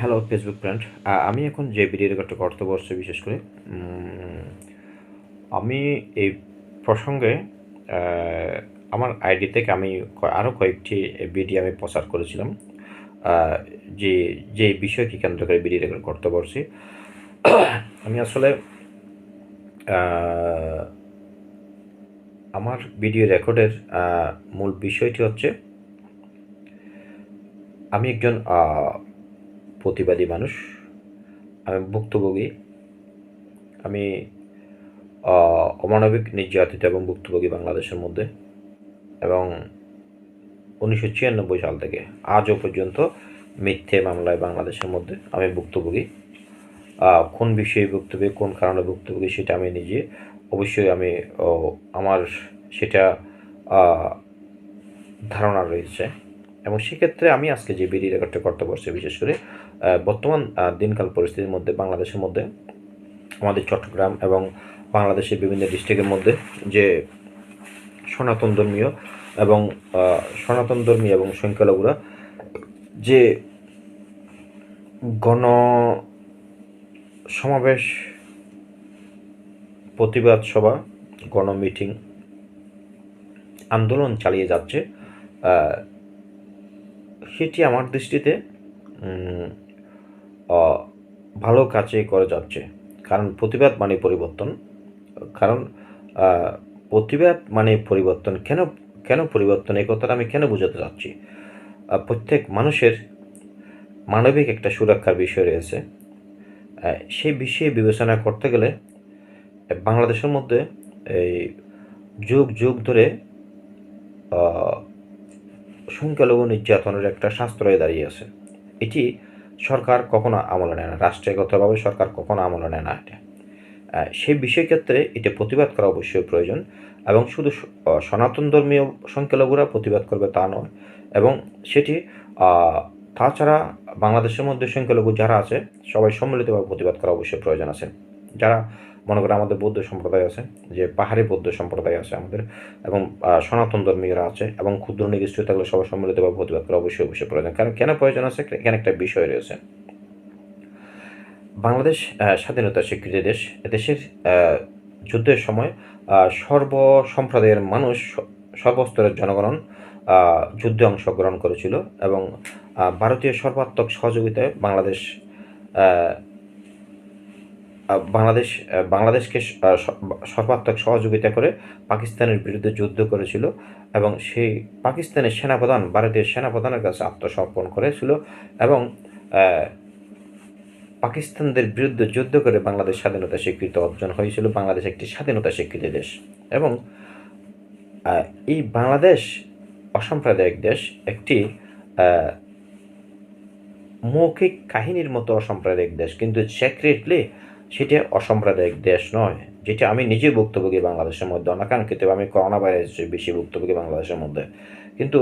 Hello Facebook friend আমি এখন যে ভিডিও রেকর্ডটা করতে বসছি, বিশেষ করে। আমি এই প্রসঙ্গে আমার আইডি থেকে আমি আরও কয়েকটি ভিডিও আমি প্রচার করেছিলাম যে যে বিষয়কে কেন্দ্র করে ভিডিও রেকর্ড করতে বসছি। আমি আসলে আমার ভিডিও রেকর্ডের মূল বিষয়টি হচ্ছে, আমি একজন প্রতিবাদী মানুষ। আমি ভুক্তভোগী। আমি অমানবিক, নির্যাতিত এবং ভুক্তভোগী বাংলাদেশের মধ্যে। এবং উনিশশো ছিয়ানব্বই সাল থেকে আজও পর্যন্ত মিথ্যে মামলায় বাংলাদেশের মধ্যে আমি ভুক্তভোগী। কোন বিষয়ে ভুক্তভোগী, কোন কারণে ভুক্তভোগী সেটা আমি নিজে, অবশ্যই আমি আমার সেটা ধারণা রয়েছে। এবং সেক্ষেত্রে আমি আজকে যে ভিডিও রেকর্ডটা করতে পারছি বিশেষ করে বর্তমান দিনকাল পরিস্থিতির মধ্যে, বাংলাদেশের মধ্যে, আমাদের চট্টগ্রাম এবং বাংলাদেশের বিভিন্ন ডিস্ট্রিক্টের মধ্যে যে সনাতন ধর্মীয় এবং সনাতন ধর্মী এবং সংখ্যালঘুরা যে গণ সমাবেশ প্রতিবাদ সভা, গণ মিটিং আন্দোলন চালিয়ে যাচ্ছে সেটি আমার দৃষ্টিতে ভালো কাজে করে যাচ্ছে। কারণ প্রতিবাদ মানে পরিবর্তন। কারণ প্রতিবাদ মানে পরিবর্তন। কেন কেন পরিবর্তন? এই কথাটা আমি কেন বোঝাতে চাচ্ছি? প্রত্যেক মানুষের মানবিক একটা সুরক্ষার বিষয় রয়েছে। সেই বিষয়ে বিবেচনা করতে গেলে, বাংলাদেশের মধ্যে এই যুগ যুগ ধরে সংখ্যালঘু নির্যাতনের একটা শাস্ত্রয়ে দাঁড়িয়ে আছে। এটি সরকার কখনো আমলে নেয় না, রাষ্ট্রীয়গতভাবে সরকার কখনো আমলে নেয় না এটা। সেই বিষয় ক্ষেত্রে এটা প্রতিবাদ করা অবশ্যই প্রয়োজন এবং শুধু সনাতন ধর্মীয় সংখ্যালঘুরা প্রতিবাদ করবে তা নয় এবং সেটি তাছাড়া বাংলাদেশের মধ্যে সংখ্যালঘু যারা আছে, সবাই সম্মিলিতভাবে প্রতিবাদ করা অবশ্যই প্রয়োজন আছে। যারা মনে করে আমাদের বৌদ্ধ সম্প্রদায় আছে, যে পাহাড়ি বৌদ্ধ সম্প্রদায় আছে আমাদের, এবং সনাতন ধর্মীয়রা আছে, এবং ক্ষুদ্র নির্দিষ্ট থাকলে সবাই সম্মিলিতভাবে প্রতিবাদ করা অবশ্যই অবশ্যই প্রয়োজন। কারণ কেন প্রয়োজন আছে? এখানে একটা বিষয় রয়েছে। বাংলাদেশ স্বাধীনতা স্বীকৃতি দেশ দেশের যুদ্ধের সময় সর্ব সম্প্রদায়ের মানুষ সর্বস্তরের জনগণ যুদ্ধে অংশগ্রহণ করেছিল এবং ভারতীয় সর্বাত্মক সহযোগিতায় বাংলাদেশ বাংলাদেশ বাংলাদেশকে সর্বাত্মক সহযোগিতা করে পাকিস্তানের বিরুদ্ধে যুদ্ধ করেছিল এবং সেই পাকিস্তানের সেনাপ্রধান, ভারতীয় সেনাপ্রধানের কাছে আত্মসমর্পণ করেছিল এবং পাকিস্তানদের বিরুদ্ধে যুদ্ধ করে বাংলাদেশ স্বাধীনতা স্বীকৃত অর্জন হয়েছিল। বাংলাদেশ একটি স্বাধীনতা স্বীকৃত দেশ এবং এই বাংলাদেশ অসাম্প্রদায়িক দেশ, একটি মৌখিক কাহিনীর মতো অসাম্প্রদায়িক দেশ। কিন্তু সেক্রেটলি সেটা অসাম্প্রদায়িক দেশ নয়। যেটা আমি নিজে ভুক্তভোগী বাংলাদেশের মধ্যে, অনাকাঙ্ক্ষিত আমি করোনা ভাইরাস বেশি ভুক্তভোগী বাংলাদেশের মধ্যে। কিন্তু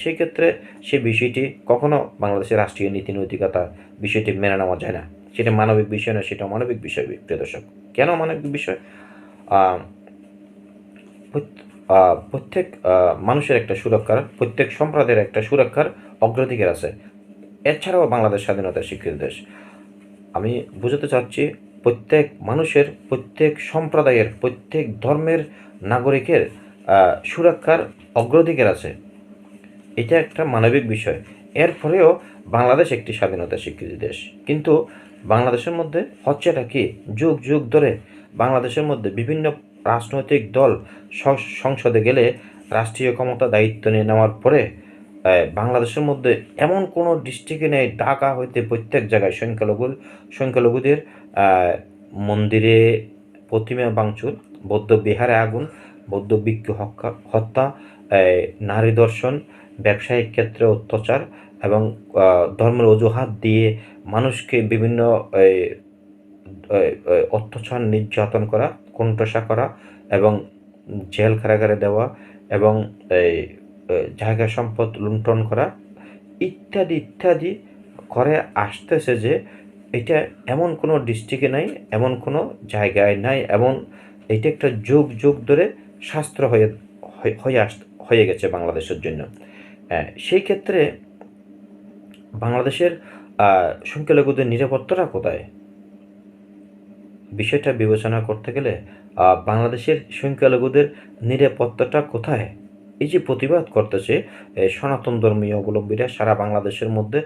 সেক্ষেত্রে সে বিষয়টি কখনো বাংলাদেশের রাষ্ট্রীয় নীতি নৈতিকতা বিষয়টি মেনে নেওয়া যায় না। সেটা মানবিক বিষয় না সেটা মানবিক বিষয়, প্রিয় কেন মানবিক বিষয়? প্রত্যেক মানুষের একটা সুরক্ষার, প্রত্যেক সম্প্রদায়ের একটা সুরক্ষার অগ্রাধিকার আছে। এছাড়াও বাংলাদেশ স্বাধীনতার স্বীকৃত দেশ। আমি বুঝতে চাচ্ছি প্রত্যেক মানুষের, প্রত্যেক সম্প্রদায়ের, প্রত্যেক ধর্মের নাগরিকের সুরক্ষার অগ্রাধিকার আছে। এটা একটা মানবিক বিষয়। এরপরেও বাংলাদেশ একটি স্বাধীনতা স্বীকৃতি দেশ। কিন্তু বাংলাদেশের মধ্যে হচ্ছেটা কি? যুগ যুগ ধরে বাংলাদেশের মধ্যে বিভিন্ন রাজনৈতিক দল সংসদে গেলে রাষ্ট্রীয় ক্ষমতা দায়িত্ব নিয়ে নেওয়ার পরে বাংলাদেশের মধ্যে এমন কোনো ডিস্ট্রিক্টে নেই, ঢাকা হইতে প্রত্যেক জায়গায় সংখ্যালঘু, সংখ্যালঘুদের মন্দিরে প্রতিমা ভাঙচুর, বৌদ্ধ বিহারে আগুন, বৌদ্ধ ভিক্ষু হত্যা- নারী দর্শন, ব্যবসায়িক ক্ষেত্রে অত্যাচার এবং ধর্মের অজুহাত দিয়ে মানুষকে বিভিন্ন অত্যাচার, নির্যাতন করা, কোণঠাসা করা এবং জেল কারাগারে দেওয়া এবং জায়গা সম্পদ লুণ্ঠন করা ইত্যাদি ইত্যাদি করে আসতেছে যে এটা এমন কোনো ডিস্ট্রিক্টে নাই, এমন কোনো জায়গায় নাই, এমন এটা একটা যুগ যুগ ধরে শাস্ত্র হয়ে, হয়ে- আস, হয়ে গেছে বাংলাদেশের জন্য। সেই ক্ষেত্রে বাংলাদেশের সংখ্যালঘুদের নিরাপত্তাটা কোথায়? বিষয়টা বিবেচনা করতে গেলে বাংলাদেশের সংখ্যালঘুদের নিরাপত্তাটা কোথায়? এই যে প্রতিবাদ করতেছে সনাতন ধর্মীয় অবলম্বীরা সারা বাংলাদেশের মধ্যে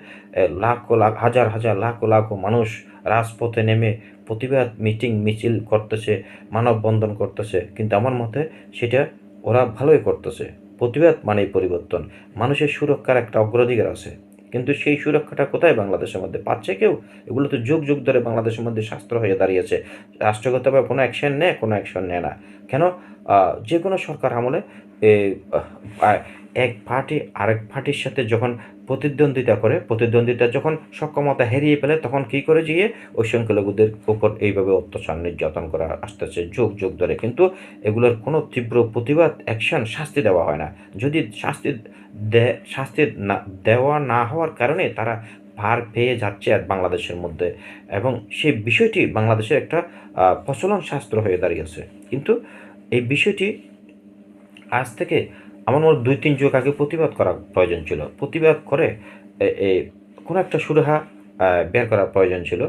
লাখ লাখ, হাজার হাজার, লাখ লাখ মানুষ রাজপথে নেমে প্রতিবাদ মিটিং, মিছিল করতেছে, মানববন্ধন করতেছে। কিন্তু আমার মতে সেটা ওরা ভালোই করতেছে। প্রতিবাদ মানেই পরিবর্তন। মানুষের সুরক্ষার একটা অগ্রাধিকার আছে। কিন্তু সেই সুরক্ষাটা কোথায় বাংলাদেশের মধ্যে? পাচ্ছে কেউ? এগুলো তো যুগ যুগ ধরে বাংলাদেশের মধ্যে শাস্ত্র হয়ে দাঁড়িয়েছে। রাষ্ট্রগতভাবে কোনো অ্যাকশন নেয়, কোনো অ্যাকশন নেয় না। কেন? যে কোনো সরকার আমলে এক পার্টি, আরেক পার্টির সাথে যখন প্রতিদ্বন্দ্বিতা করে, প্রতিদ্বন্দ্বিতা যখন সক্ষমতা হারিয়ে ফেলে, তখন কী করে গিয়ে ওই সংখ্যালঘুদের উপর এইভাবে অত্যাচার, নির্যাতন করা আসতেছে? যুগ যুগ ধরে। কিন্তু এগুলোর কোনো তীব্র প্রতিবাদ, অ্যাকশন, শাস্তি দেওয়া হয় না। যদি শাস্তি শাস্তি না, দেওয়া না হওয়ার কারণে তারা ভার পেয়ে যাচ্ছে আর বাংলাদেশের মধ্যে। এবং সেই বিষয়টি বাংলাদেশের একটা প্রচলন শাস্ত্র হয়ে দাঁড়িয়েছে। কিন্তু এই বিষয়টি আজ থেকে আমার মনে দুই, তিন যুগ আগে প্রতিবাদ করা প্রয়োজন ছিল। প্রতিবাদ করে কোনো একটা সুরাহা বের করা প্রয়োজন ছিল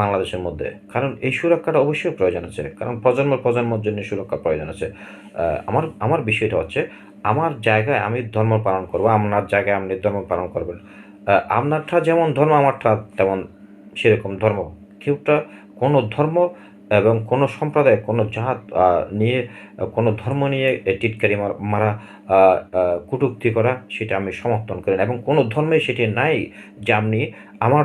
বাংলাদেশের মধ্যে। কারণ এই সুরক্ষাটা অবশ্যই প্রয়োজন আছে। কারণ প্রজন্ম, প্রজন্মের জন্য সুরক্ষা প্রয়োজন আছে। আমার আমার বিষয়টা হচ্ছে, আমার জায়গায় আমি ধর্ম পালন করব, আপনার জায়গায় আপনি ধর্ম পালন করবেন। আপনারটা যেমন ধর্ম, আমারটা তেমন সেরকম ধর্ম। কেউটা কোনো ধর্ম এবং কোনো সম্প্রদায় কোনো জাত নিয়ে কোনো ধর্ম নিয়ে টিটকারি মার- আহ, করা সেটা আমি সমর্থন করি না। এবং কোনো ধর্মে সেটি নাই যে আপনি আমার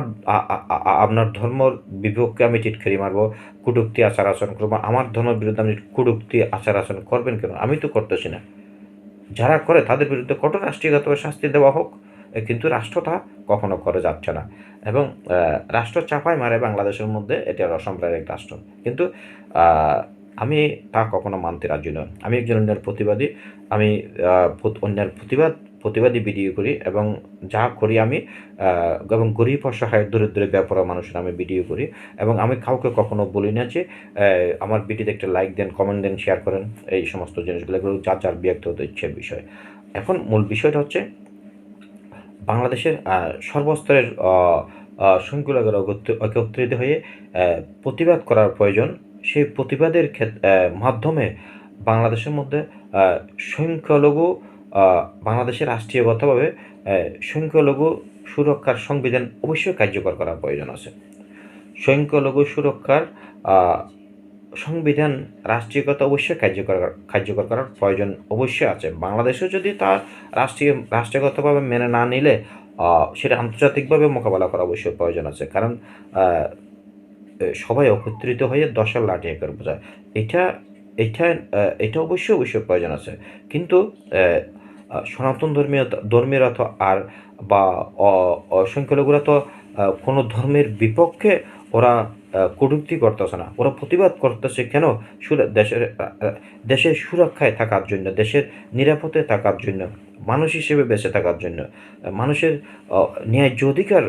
আপনার ধর্মর বিপক্ষে আমি টিটকারি মারবো কটূক্তি আচার আচরণ করব আমার ধর্মের বিরুদ্ধে আপনি কটূক্তি আচার আচরণ করবেন কেন? আমি তো করতেছি না। যারা করে তাদের বিরুদ্ধে কঠোর রাষ্ট্রীয়গতভাবে শাস্তি দেওয়া হোক কিন্তু রাষ্ট্র তা কখনো করে যাচ্ছে না। এবং রাষ্ট্র চাপায় মারে বাংলাদেশের মধ্যে, এটা অসাম্প্রদায়িক রাষ্ট্র। কিন্তু আমি তা কখনো মানতে রাজি নয় আমি একজন অন্যের প্রতিবাদী, আমি অন্যের প্রতিবাদ, প্রতিবাদী ভিডিও করি এবং যা করি আমি এবং গরিব, অসহায়, দরিদ্র ব্যাপার মানুষের আমি ভিডিও করি। এবং আমি কাউকে কখনো বলি না যে আমার ভিডিওতে একটা লাইক দেন কমেন্ট দেন শেয়ার করেন, এই সমস্ত জিনিসগুলো যার যার ব্যক্তিগত ইচ্ছের বিষয়। এখন মূল বিষয়টা হচ্ছে বাংলাদেশের সর্বস্তরের সংখ্যালঘুরা একত্র- একত্রিত হয়ে প্রতিবাদ করার প্রয়োজন। সেই প্রতিবাদের মাধ্যমে বাংলাদেশের মধ্যে সংখ্যালঘু বাংলাদেশের রাষ্ট্রীয়গতভাবে সংখ্যালঘু সুরক্ষার সংবিধান অবশ্যই কার্যকর করার প্রয়োজন আছে। সংখ্যালঘু সুরক্ষার সংবিধান রাষ্ট্রীয়গত অবশ্যই কার্যকর কার্যকর করার প্রয়োজন অবশ্যই আছে। বাংলাদেশে যদি তার রাষ্ট্রীয় রাষ্ট্রগতভাবে মেনে না নিলে সেটা আন্তর্জাতিকভাবে মোকাবেলা করা অবশ্যই প্রয়োজন আছে। কারণ সবাই একত্রিত হয়ে দশের লাঠি একের বোঝায়। এটা এটা এটা অবশ্যই অবশ্যই প্রয়োজন আছে। কিন্তু সনাতন ধর্মীয়, ধর্মীয়রা তো আর, বা, অ- অ- সংখ্যালঘুরা তো কোনো ধর্মের বিপক্ষে ওরা কটূক্তি করতেছে না। ওরা প্রতিবাদ করতেছে কেন? দেশের দেশের সুরক্ষায় থাকার জন্য, দেশের নিরাপদে থাকার জন্য, মানুষ হিসেবে বেঁচে থাকার জন্য। মানুষের ন্যায্য অধিকার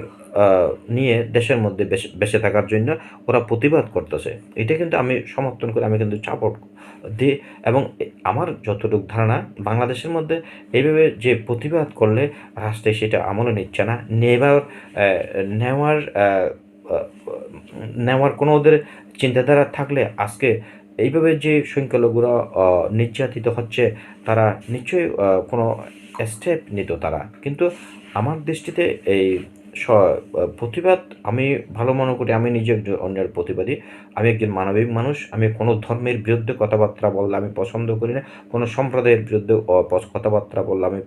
নিয়ে দেশের মধ্যে বেঁচে- থাকার জন্য ওরা প্রতিবাদ করতেছে। এটা কিন্তু আমি সমর্থন করে, আমি কিন্তু সাপোর্ট দিই এবং আমার যতটুকু ধারণা, বাংলাদেশের মধ্যে এইভাবে যে প্রতিবাদ করলে রাষ্ট্রে সেটা আমলে নিচ্ছে না। নেবার নেওয়ার নেওয়ার কোনো ওদের চিন্তাধারা থাকলে আজকে এইভাবে যে সংখ্যালঘুরা নির্যাতিত হচ্ছে, তারা নিশ্চয়ই কোনো স্টেপ নিত তারা। কিন্তু আমার দৃষ্টিতে এই প্রতিবাদ আমি ভালো মনে করি, আমি নিজে একজন অন্যের প্রতিবাদী। আমি একজন মানবিক মানুষ, আমি কোনো ধর্মের বিরুদ্ধে কথাবার্তা বললে আমি পছন্দ করি না, কোনো সম্প্রদায়ের বিরুদ্ধে কথাবার্তা বললে আমি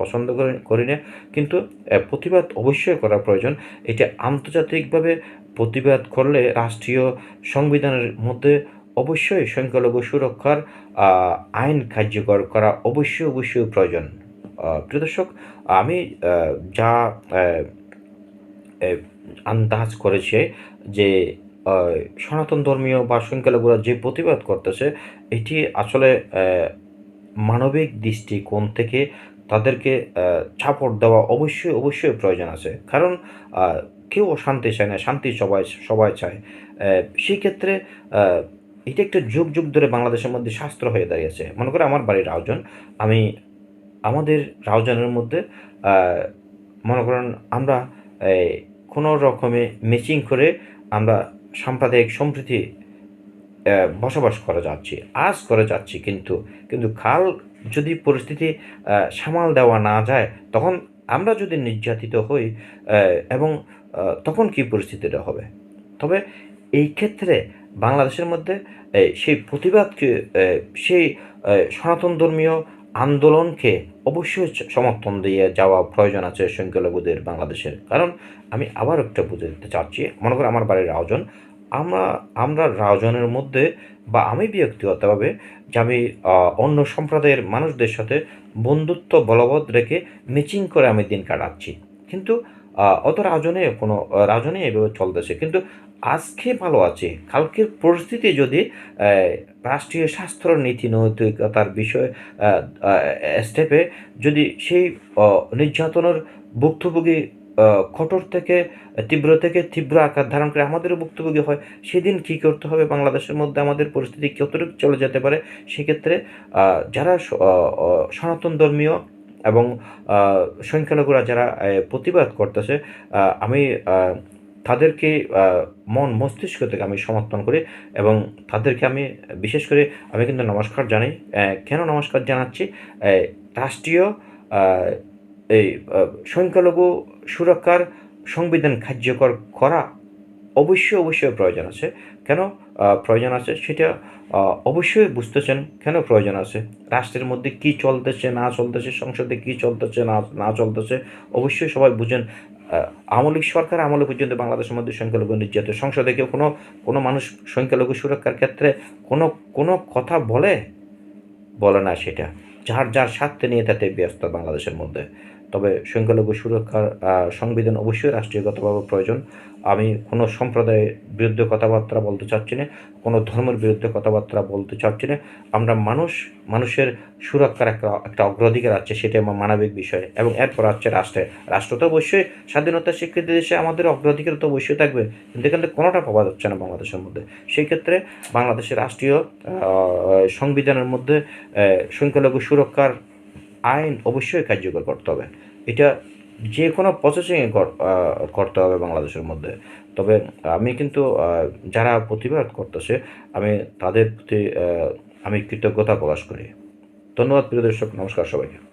পছন্দ করি না। কিন্তু প্রতিবাদ অবশ্যই করা প্রয়োজন। এটা আন্তর্জাতিকভাবে প্রতিবাদ করলে রাষ্ট্রীয় সংবিধানের মধ্যে অবশ্যই সংখ্যালঘু সুরক্ষার আইন কার্যকর করা অবশ্যই অবশ্যই প্রয়োজন। প্রিয় দর্শক, আমি যা আন্দাজ করেছে যে সনাতন ধর্মীয় বা সংখ্যালঘুরা যে প্রতিবাদ করতেছে, এটি আসলে মানবিক দৃষ্টিকোণ থেকে তাদেরকে সাপোর্ট দেওয়া অবশ্যই অবশ্যই প্রয়োজন আছে। কারণ কেউ শান্তি চায় না, শান্তি সবাই সবাই চায়। সেই ক্ষেত্রে এটা একটা যুগ যুগ ধরে বাংলাদেশের মধ্যে শাস্ত্র হয়ে দাঁড়িয়েছে। মনে করে আমার বাড়ির রাউজন, আমি, আমাদের রাউজানের মধ্যে মনে করেন আমরা কোনো রকমে ম্যাচিং করে আমরা সাম্প্রদায়িক সম্প্রীতি বসবাস করা যাচ্ছি, আজ করে যাচ্ছি কিন্তু কিন্তু কাল যদি পরিস্থিতি সামাল দেওয়া না যায়, তখন আমরা যদি নির্যাতিত হই এবং তখন কি পরিস্থিতিটা হবে? তবে এই ক্ষেত্রে বাংলাদেশের মধ্যে সেই প্রতিবাদকে সেই সনাতন ধর্মীয় আন্দোলনকে অবশ্যই সমর্থন দিয়ে যাওয়া প্রয়োজন আছে সংখ্যালঘুদের বাংলাদেশের। কারণ আমি আবার একটা বুঝে দিতে চাচ্ছি, মনে করো আমার বাড়ির রাজন। আমরা আমরা রাজনের মধ্যে বা আমি ব্যক্তিগতভাবে যে আমি অন্য সম্প্রদায়ের মানুষদের সাথে বন্ধুত্ব বলবৎ রেখে মিচিং করে আমি দিন কাটাচ্ছি। কিন্তু অত রাজনে কোনো, রাজনে এভাবে চলতেছে। কিন্তু আজকে ভালো আছে, কালকের পরিস্থিতি যদি রাষ্ট্রীয় স্বাস্থ্য নীতি নৈতিকতার বিষয়ে স্টেপে যদি সেই নির্যাতনের ভুক্তভোগী কঠোর থেকে, তীব্র থেকে তীব্র আকার ধারণ করে আমাদেরও ভুক্তভোগী হয়, সেদিন কী করতে হবে? বাংলাদেশের মধ্যে আমাদের পরিস্থিতি কতটুকু চলে যেতে পারে? সেক্ষেত্রে যারা সনাতন ধর্মীয় এবং সংখ্যালঘুরা যারা প্রতিবাদ করতেছে আমি তাদেরকে মন মস্তিষ্ক থেকে আমি সমর্থন করি এবং তাদেরকে আমি, বিশেষ করে আমি কিন্তু নমস্কার জানাই। কেন নমস্কার জানাচ্ছি? রাষ্ট্রীয় এই সংখ্যালঘু সুরক্ষার সংবিধান কার্যকর করা অবশ্যই অবশ্যই প্রয়োজন আছে। কেন প্রয়োজন আছে সেটা অবশ্যই বুঝতেছেন কেন প্রয়োজন আছে? রাষ্ট্রের মধ্যে কি চলতেছে, না চলতেছে, সংসদে কি চলতেছে, না না চলতেছে, অবশ্যই সবাই বুঝেন। আওয়ামী লীগ সরকার আমলে পর্যন্ত বাংলাদেশের মধ্যে সংখ্যালঘু নির্যাতন সংসদে কেউ কোনো কোনো মানুষ সংখ্যালঘু সুরক্ষার ক্ষেত্রে কোনো কোনো কথা বলে? বলে না সেটা। যার যার স্বার্থে নিয়ে তাতে ব্যস্ত বাংলাদেশের মধ্যে। তবে সংখ্যালঘু সুরক্ষার সংবিধান অবশ্যই রাষ্ট্রীয়গতভাবে প্রয়োজন। আমি কোনো সম্প্রদায়ের বিরুদ্ধে কথাবার্তা বলতে চাচ্ছি না, কোনো ধর্মের বিরুদ্ধে কথাবার্তা বলতে চাচ্ছি না। আমরা মানুষ, মানুষের সুরক্ষার একটা একটা অগ্রাধিকার আছে সেটা আমার মানবিক বিষয়। এবং এরপর আছে রাষ্ট্রে। রাষ্ট্র তো অবশ্যই স্বাধীনতা স্বীকৃতি দেশে আমাদের অগ্রাধিকার তো অবশ্যই থাকবে। কিন্তু এখানে কোনোটা পাওয়া যাচ্ছে না বাংলাদেশের মধ্যে। সেই ক্ষেত্রে বাংলাদেশের রাষ্ট্রীয় সংবিধানের মধ্যে সংখ্যালঘু সুরক্ষার আইন অবশ্যই কার্যকর করতে হবে। এটা যে কোনো প্রসেসিংয়ে করতে হবে বাংলাদেশের মধ্যে। তবে আমি কিন্তু যারা প্রতিবাদ করতেছে, আমি তাদের প্রতি আমি কৃতজ্ঞতা প্রকাশ করি। ধন্যবাদ প্রিয় দর্শক, নমস্কার সবাইকে।